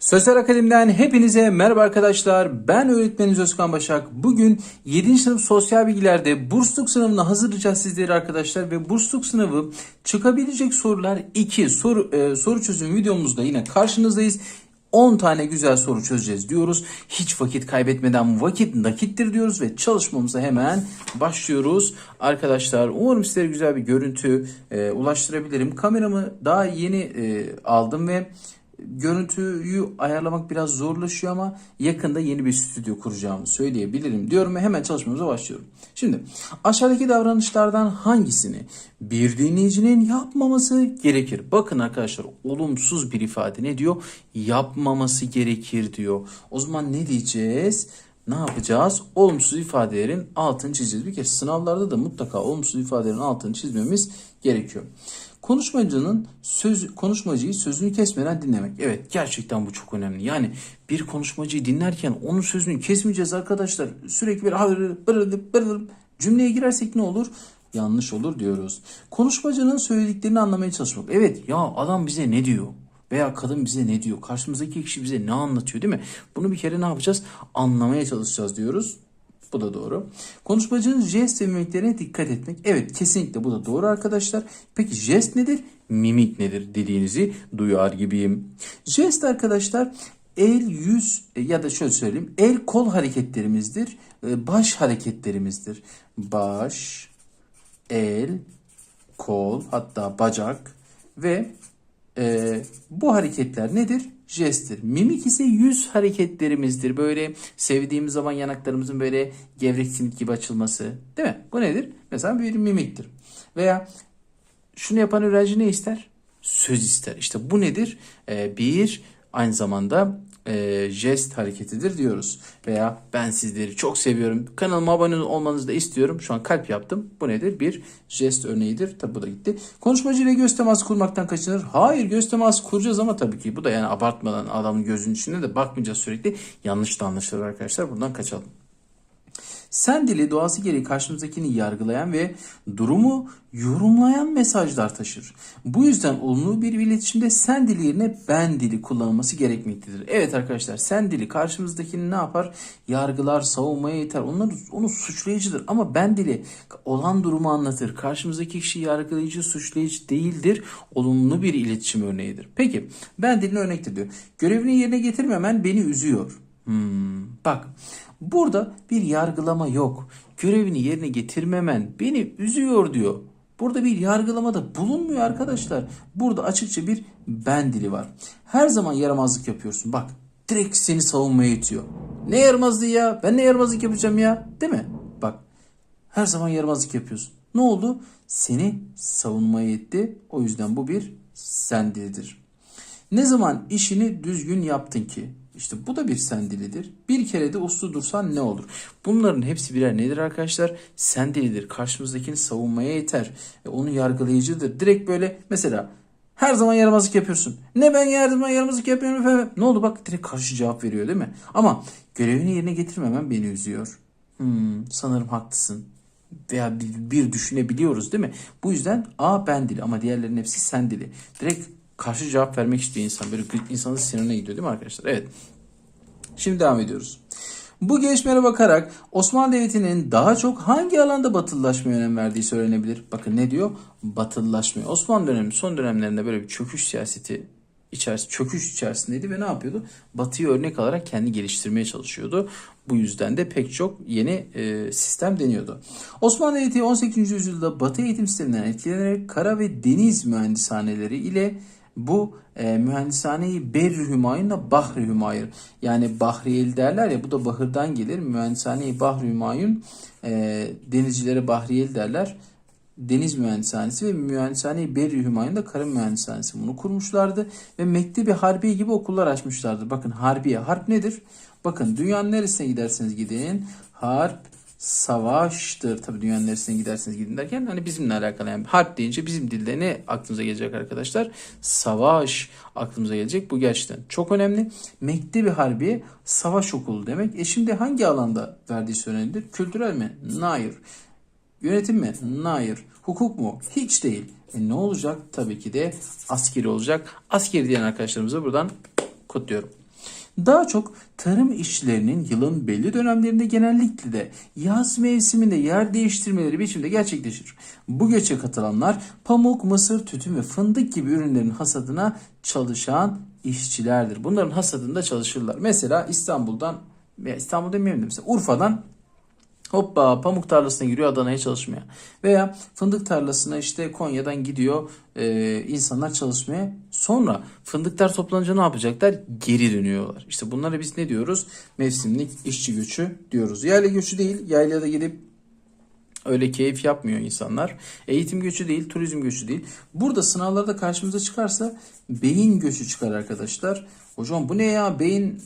Sosyal Akademi'den hepinize merhaba arkadaşlar. Ben öğretmeniniz Özkan Başak. Bugün 7. sınıf sosyal bilgilerde bursluluk sınavına hazırlayacağız sizleri arkadaşlar. Ve bursluluk sınavı çıkabilecek sorular 2 soru, e, soru çözüm videomuzda yine karşınızdayız. 10 tane güzel soru çözeceğiz diyoruz. Hiç vakit kaybetmeden vakit nakittir diyoruz ve çalışmamıza hemen başlıyoruz. Arkadaşlar umarım sizlere güzel bir görüntü e, ulaştırabilirim. Kameramı daha yeni e, aldım ve görüntüyü ayarlamak biraz zorlaşıyor ama yakında yeni bir stüdyo kuracağımı söyleyebilirim diyorum ve hemen çalışmamıza başlıyorum. Şimdi aşağıdaki davranışlardan hangisini bir dinleyicinin yapmaması gerekir? Bakın arkadaşlar olumsuz bir ifade ne diyor? Yapmaması gerekir diyor. O zaman ne diyeceğiz? Ne yapacağız? Olumsuz ifadelerin altını çizeceğiz. Bir kere sınavlarda da mutlaka olumsuz ifadelerin altını çizmemiz gerekiyor. Konuşmacının söz konuşmacıyı sözünü kesmeden dinlemek. Evet gerçekten bu çok önemli. Yani bir konuşmacıyı dinlerken onun sözünü kesmeyeceğiz arkadaşlar. Sürekli bir cümleye girersek ne olur? Yanlış olur diyoruz. Konuşmacının söylediklerini anlamaya çalışmak. Evet ya adam bize ne diyor? Veya kadın bize ne diyor? Karşımızdaki kişi bize ne anlatıyor değil mi? Bunu bir kere ne yapacağız? Anlamaya çalışacağız diyoruz. Bu da doğru. Konuşmacının jest ve mimiklerine dikkat etmek. Evet kesinlikle bu da doğru arkadaşlar. Peki jest nedir? Mimik nedir dediğinizi duyar gibiyim. Jest arkadaşlar el, yüz e, ya da şöyle söyleyeyim. El kol hareketlerimizdir. e, Baş hareketlerimizdir. Baş, el, kol hatta bacak ve e, bu hareketler nedir? Jesttir. Mimik ise yüz hareketlerimizdir. Böyle sevdiğimiz zaman yanaklarımızın böyle gevrek simit gibi açılması. Değil mi? Bu nedir? Mesela bir mimiktir. Veya şunu yapan öğrenci ne ister? Söz ister. İşte bu nedir? Ee, bir aynı zamanda e, jest hareketidir diyoruz. Veya ben sizleri çok seviyorum. Kanalıma abone olmanızı da istiyorum. Şu an kalp yaptım. Bu nedir? Bir jest örneğidir. Tabi bu da gitti. Konuşmacı ile göz teması kurmaktan kaçınır. Hayır göz teması kuracağız ama tabii ki bu da yani abartmadan adamın gözünün içine de bakmayacağız sürekli. Yanlış da anlaşılır arkadaşlar. Buradan kaçalım. Sen dili doğası gereği karşımızdakini yargılayan ve durumu yorumlayan mesajlar taşır. Bu yüzden olumlu bir iletişimde sen dili yerine ben dili kullanılması gerekmektedir. Evet arkadaşlar sen dili karşımızdakini ne yapar? Yargılar, savunmaya yeter. Onlar onu suçlayıcıdır ama ben dili olan durumu anlatır. Karşımızdaki kişi yargılayıcı, suçlayıcı değildir. Olumlu bir iletişim örneğidir. Peki ben dilini örnektir diyor. Görevini yerine getirmemen beni üzüyor. Hmm, bak burada bir yargılama yok. Görevini yerine getirmemen beni üzüyor diyor. Burada bir yargılamada bulunmuyor arkadaşlar. Burada açıkça bir ben dili var. Her zaman yaramazlık yapıyorsun. Bak direkt seni savunmaya itiyor. Ne yaramazlığı ya? Ben ne yaramazlık yapacağım ya? Değil mi? Bak her zaman yaramazlık yapıyorsun. Ne oldu? Seni savunmaya itti. O yüzden bu bir sen dilidir. Ne zaman işini düzgün yaptın ki? İşte bu da bir sen dilidir. Bir kere de uslu dursan ne olur? Bunların hepsi birer nedir arkadaşlar? Sen dilidir. Karşımızdakini savunmaya yeter. E, onu yargılayıcıdır. Direkt böyle mesela her zaman yaramazlık yapıyorsun. Ne ben her zaman yaramazlık yapıyorum efendim. Ne oldu bak direkt karşı cevap veriyor değil mi? Ama görevini yerine getirmemen beni üzüyor. Hmm, sanırım haklısın veya bir, bir düşünebiliyoruz değil mi? Bu yüzden A ben dili ama diğerlerinin hepsi sen dili. Direkt karşı cevap vermek istiyor insan. Böyle insanın sinirine gidiyor değil mi arkadaşlar? Evet. Şimdi devam ediyoruz. Bu gelişmelere bakarak Osmanlı Devleti'nin daha çok hangi alanda batılılaşmaya önem verdiği söylenebilir. Bakın ne diyor? Batılılaşmaya. Osmanlı dönemi son dönemlerinde böyle bir çöküş siyaseti içerisinde çöküş içerisindeydi ve ne yapıyordu? Batı'yı örnek alarak kendi geliştirmeye çalışıyordu. Bu yüzden de pek çok yeni e, sistem deniyordu. Osmanlı Devleti 18. yüzyılda Batı eğitim sisteminden etkilenerek kara ve deniz mühendishaneleri ile bu e, mühendishaneyi Berri Hümayun'la Bahri Hümayun yani Bahriyeli derler ya bu da Bahır'dan gelir. Mühendishaneyi Bahri Hümayun e, denizcilere Bahriyeli derler. Deniz Mühendishanesi ve Mühendishane-i Berri Hümayun'da Karın Mühendishanesi bunu kurmuşlardı ve Mektebi Harbiye gibi okullar açmışlardı. Bakın Harbiye, harp nedir? Bakın dünyanın neresine giderseniz gidin, harp savaştır. Tabii dünyanın neresine giderseniz gidin derken hani bizimle alakalı yani harp deyince bizim dilde ne aklımıza gelecek arkadaşlar? Savaş aklımıza gelecek. Bu gerçekten çok önemli. Mektebi Harbiye savaş okulu demek. E şimdi hangi alanda verdiği söylenir? Kültürel mi? Hayır. Yönetim mi? Hayır. Hukuk mu? Hiç değil. E ne olacak? Tabii ki de askeri olacak. Askeri diyen arkadaşlarımıza buradan kutluyorum. Daha çok tarım işçilerinin yılın belli dönemlerinde genellikle de yaz mevsiminde yer değiştirmeleri biçimde gerçekleşir. Bu göçe katılanlar pamuk, mısır, tütün ve fındık gibi ürünlerin hasadına çalışan işçilerdir. Bunların hasadında çalışırlar. Mesela İstanbul'dan veya İstanbul demeyelim de mesela Urfa'dan Hoppa pamuk tarlasına giriyor Adana'ya çalışmaya. Veya fındık tarlasına işte Konya'dan gidiyor e, insanlar çalışmaya. Sonra fındıklar toplanınca ne yapacaklar? Geri dönüyorlar. İşte bunlara biz ne diyoruz? Mevsimlik işçi göçü diyoruz. Yayla göçü değil. Yaylada gidip Öyle keyif yapmıyor insanlar. Eğitim göçü değil, turizm göçü değil. Burada sınavlarda karşımıza çıkarsa beyin göçü çıkar arkadaşlar. Hocam bu ne ya? Beyin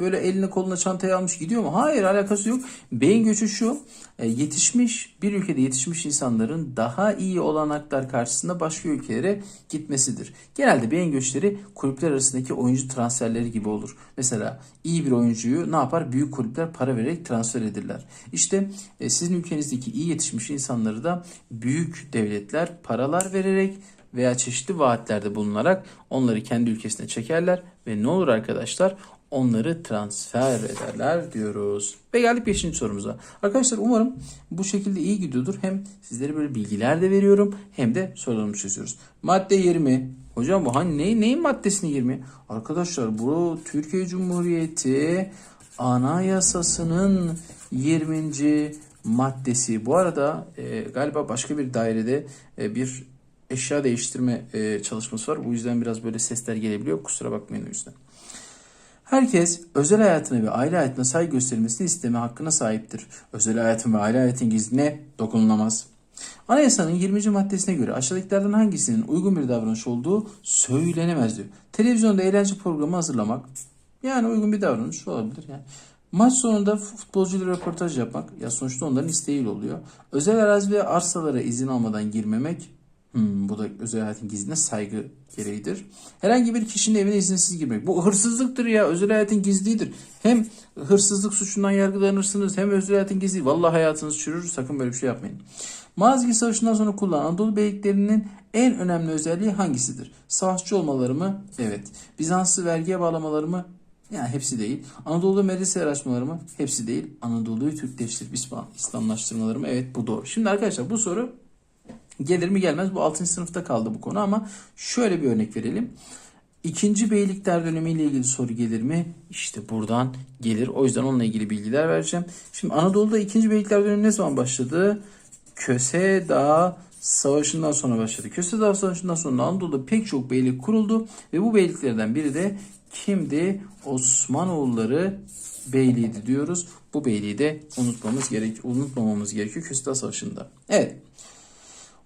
böyle eline koluna çantaya almış gidiyor mu? Hayır alakası yok. Beyin göçü şu. e, Yetişmiş bir ülkede yetişmiş insanların daha iyi olanaklar karşısında başka ülkelere gitmesidir. Genelde beyin göçleri kulüpler arasındaki oyuncu transferleri gibi olur. Mesela iyi bir oyuncuyu ne yapar? Büyük kulüpler para vererek transfer ederler. İşte e, sizin ülkenizdeki iyi yetişmiş insanları da büyük devletler paralar vererek veya çeşitli vaatlerde bulunarak onları kendi ülkesine çekerler ve ne olur arkadaşlar? Onları transfer ederler diyoruz. Ve geldik 5. sorumuza. Arkadaşlar umarım bu şekilde iyi gidiyordur. Hem sizlere böyle bilgiler de veriyorum hem de sorularımızı çözüyoruz. Madde 20. Hocam bu hani ne, neyin maddesini 20? Arkadaşlar bu Türkiye Cumhuriyeti Anayasası'nın 20. maddesi. Bu arada e, galiba başka bir dairede e, bir eşya değiştirme e, çalışması var. Bu yüzden biraz böyle sesler gelebiliyor. Kusura bakmayın o yüzden. Herkes özel hayatına ve aile hayatına saygı gösterilmesini isteme hakkına sahiptir. Özel hayatın ve aile hayatın gizline dokunulamaz. Anayasanın 20. maddesine göre aşağıdakilerden hangisinin uygun bir davranış olduğu söylenemez diyor. Televizyonda eğlence programı hazırlamak yani uygun bir davranış olabilir yani. Maç sonunda futbolcuyla röportaj yapmak ya sonuçta onların isteğiyle oluyor. Özel arazi ve arsalara izin almadan girmemek Hmm, bu da özel hayatın gizline saygı gereğidir. Herhangi bir kişinin evine izinsiz girmek. Bu hırsızlıktır ya. Özel hayatın gizlidir. Hem hırsızlık suçundan yargılanırsınız hem özel hayatın gizli. Vallahi hayatınız çürür. Sakın böyle bir şey yapmayın. Malazgirt Savaşı'ndan sonra kullanılan Anadolu beyliklerinin en önemli özelliği hangisidir? Savaşçı olmaları mı? Evet. Bizans'ı vergiye bağlamaları mı? Yani hepsi değil. Anadolu'da medrese açmaları mı? Hepsi değil. Anadolu'yu Türkleştirip İslam- İslamlaştırmaları mı? Evet bu doğru. Şimdi arkadaşlar bu soru Gelir mi gelmez bu 6. sınıfta kaldı bu konu ama şöyle bir örnek verelim. İkinci Beylikler dönemiyle ilgili soru gelir mi? İşte buradan gelir. O yüzden onunla ilgili bilgiler vereceğim. Şimdi Anadolu'da ikinci Beylikler dönemi ne zaman başladı? Köse Dağı Savaşı'ndan sonra başladı. Köse Dağı Savaşı'ndan sonra Anadolu'da pek çok beylik kuruldu ve bu beyliklerden biri de kimdi? Osmanoğulları Beyliği'ydi diyoruz. Bu beyliği de unutmamız gerek unutmamamız gerekiyor Köse Dağı Savaşı'nda. Evet.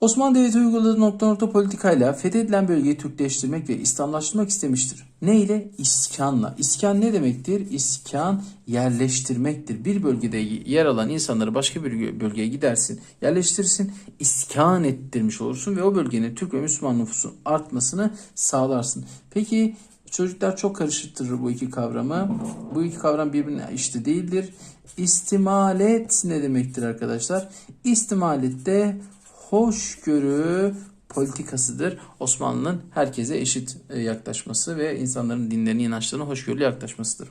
Osmanlı Devleti uyguladığı nokta nokta politikayla fethedilen bölgeyi Türkleştirmek ve İslamlaştırmak istemiştir. Ne ile? İskanla. İskan ne demektir? İskan yerleştirmektir. Bir bölgede yer alan insanları başka bir bölgeye gidersin, yerleştirirsin, iskan ettirmiş olursun ve o bölgenin Türk ve Müslüman nüfusun artmasını sağlarsın. Peki çocuklar çok karıştırır bu iki kavramı. Bu iki kavram birbirine eşit değildir. İstimalet ne demektir arkadaşlar? İstimalette hoşgörü politikasıdır. Osmanlı'nın herkese eşit e, yaklaşması ve insanların dinlerine, inançlarına hoşgörülü yaklaşmasıdır.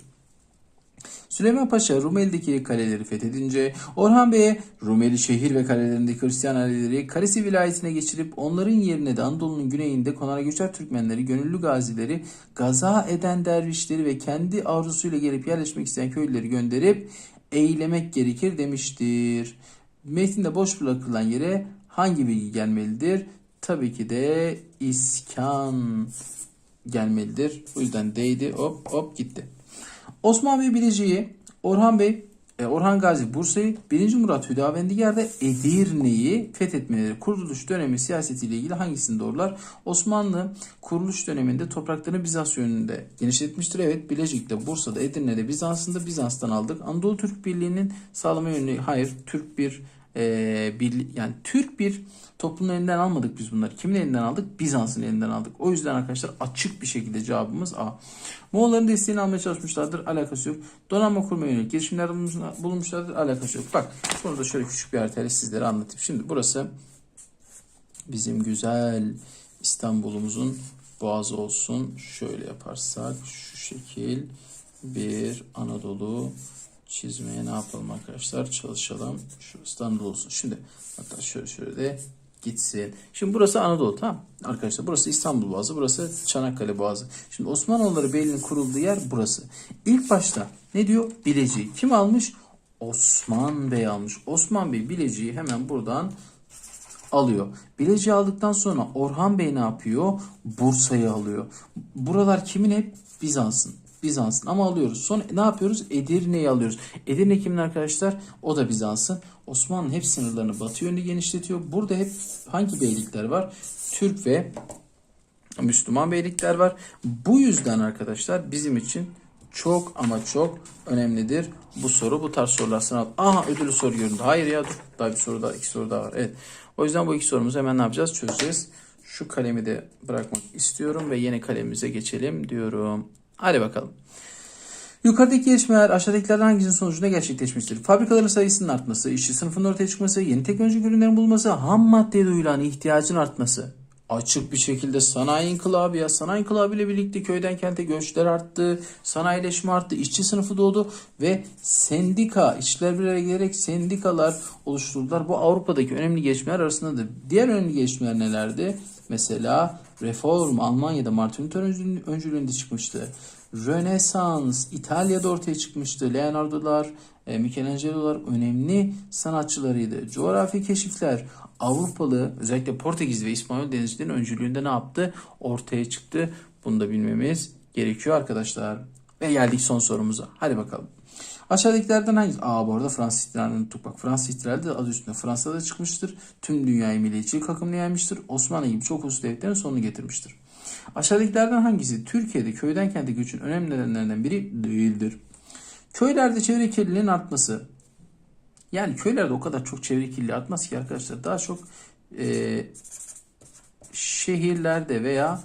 Süleyman Paşa Rumeli'deki kaleleri fethedince Orhan Bey'e Rumeli şehir ve kalelerindeki Hristiyan aileleri Karesi vilayetine geçirip onların yerine de Anadolu'nun güneyinde Konara göçer Türkmenleri, gönüllü gazileri, gaza eden dervişleri ve kendi arzusuyla gelip yerleşmek isteyen köylüleri gönderip eylemek gerekir demiştir. Metinde boş bırakılan yere hangi bilgi gelmelidir? Tabii ki de iskan gelmelidir. O yüzden değdi hop hop gitti. Osman Bey Bilecik'i, Orhan Bey, e, Orhan Gazi Bursa'yı, 1. Murat Hüdavendigar'da Edirne'yi fethetmeleri kuruluş dönemi siyasetiyle ilgili hangisini doğrular? Osmanlı kuruluş döneminde topraklarını Bizans yönünde genişletmiştir. Evet Bilecik'te, Bursa'da, Edirne'de Bizans'ın da Bizans'tan aldık. Anadolu Türk Birliği'nin sağlama yönü hayır Türk bir e, bir yani Türk bir toplumun elinden almadık biz bunları. Kimin elinden aldık? Bizans'ın elinden aldık. O yüzden arkadaşlar açık bir şekilde cevabımız A. Moğolların desteğini almaya çalışmışlardır. Alakası yok. Donanma kurmaya yönelik girişimlerde bulunmuşlardır. Alakası yok. Bak bunu da şöyle küçük bir haritayla sizlere anlatayım. Şimdi burası bizim güzel İstanbul'umuzun boğazı olsun. Şöyle yaparsak şu şekil. bir Anadolu çizmeye ne yapalım arkadaşlar? Çalışalım. Şurası da olsun. Şimdi hatta şöyle şöyle de gitsin. Şimdi burası Anadolu tamam Arkadaşlar burası İstanbul Boğazı, burası Çanakkale Boğazı. Şimdi Osmanoğulları Beyliği'nin kurulduğu yer burası. İlk başta ne diyor? Bilecik'i. Kim almış? Osman Bey almış. Osman Bey Bilecik'i hemen buradan alıyor. Bilecik'i aldıktan sonra Orhan Bey ne yapıyor? Bursa'yı alıyor. Buralar kimin hep? Bizans'ın. Bizans'ın ama alıyoruz. Sonra ne yapıyoruz? Edirne'yi alıyoruz. Edirne kimin arkadaşlar? O da Bizans'ın. Osmanlı hep sınırlarını batı yönlü genişletiyor. Burada hep hangi beylikler var? Türk ve Müslüman beylikler var. Bu yüzden arkadaşlar bizim için çok ama çok önemlidir bu soru. Bu tarz sorular sınav. Aha ödülü soru göründü. Hayır ya dur. Daha bir soru daha, iki soru daha var. Evet. O yüzden bu iki sorumuzu hemen ne yapacağız? Çözeceğiz. Şu kalemi de bırakmak istiyorum ve yeni kalemimize geçelim diyorum. Hadi bakalım. Yukarıdaki gelişmeler aşağıdakilerden hangisinin sonucunda gerçekleşmiştir? Fabrikaların sayısının artması, işçi sınıfının ortaya çıkması, yeni teknolojik ürünlerin bulunması, ham maddeye duyulan ihtiyacın artması. Açık bir şekilde sanayi inkılabı ya sanayi inkılabı ile birlikte köyden kente göçler arttı, sanayileşme arttı, işçi sınıfı doğdu ve sendika, işçiler bir araya gelerek sendikalar oluşturdular. Bu Avrupa'daki önemli gelişmeler arasındadır. Diğer önemli gelişmeler nelerdi? Mesela reform Almanya'da Martin Luther öncü- öncülüğünde çıkmıştı. Rönesans İtalya'da ortaya çıkmıştı. Leonardo'lar, e, Michelangelo'lar önemli sanatçılarıydı. Coğrafi keşifler Avrupalı özellikle Portekiz ve İspanyol denizcilerin öncülüğünde ne yaptı? Ortaya çıktı. Bunu da bilmemiz gerekiyor arkadaşlar. Ve geldik son sorumuza. Hadi bakalım. Aşağıdakilerden hangisi? Aa bu arada Fransız ihtilalini unuttuk. Bak Fransız ihtilali de adı üstünde Fransa'da çıkmıştır. Tüm dünyayı milliyetçilik akımına yaymıştır. Osmanlı gibi çok uluslu devletlerin sonunu getirmiştir. Aşağıdakilerden hangisi Türkiye'de köyden kente göçün önemli nedenlerinden biri değildir? Köylerde çevre kirliliğinin artması. Yani köylerde o kadar çok çevre kirliliği artmaz ki arkadaşlar. Daha çok e, şehirlerde veya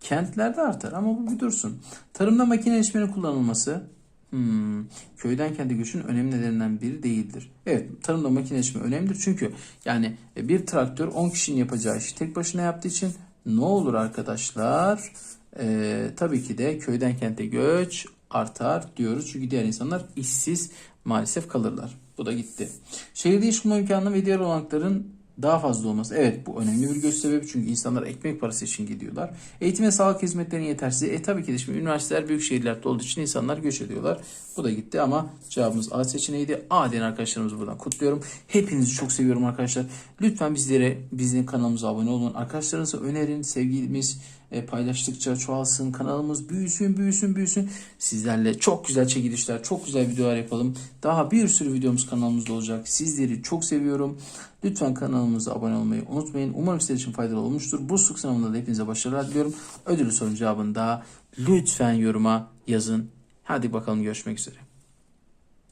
kentlerde artar ama bu bir dursun. Tarımda makineleşmenin kullanılması hmm, köyden kente göçün önemli nedenlerinden biri değildir. Evet tarımda makineleşme önemlidir çünkü yani e, bir traktör 10 kişinin yapacağı işi tek başına yaptığı için ne olur arkadaşlar? Ee, tabii ki de köyden kente göç artar diyoruz. Çünkü diğer insanlar işsiz maalesef kalırlar. Bu da gitti. Şehirde iş bulma imkanı ve diğer olanakların daha fazla olması. Evet bu önemli bir göç sebebi çünkü insanlar ekmek parası için gidiyorlar. Eğitim ve sağlık hizmetlerinin yetersizliği. E tabii ki de şimdi üniversiteler büyük şehirlerde olduğu için insanlar göç ediyorlar. Bu da gitti ama cevabımız A seçeneğiydi. A diyen arkadaşlarımızı buradan kutluyorum. Hepinizi çok seviyorum arkadaşlar. Lütfen bizlere, bizim kanalımıza abone olun. Arkadaşlarınıza önerin. Sevgilimiz e, paylaştıkça çoğalsın. Kanalımız büyüsün, büyüsün, büyüsün. Sizlerle çok güzel çekilişler, çok güzel videolar yapalım. Daha bir sürü videomuz kanalımızda olacak. Sizleri çok seviyorum. Lütfen kanalımıza abone olmayı unutmayın. Umarım sizler için faydalı olmuştur. Bursluluk sınavında da hepinize başarılar diliyorum. Ödülü sorun cevabını da lütfen yoruma yazın. Hadi bakalım görüşmek üzere.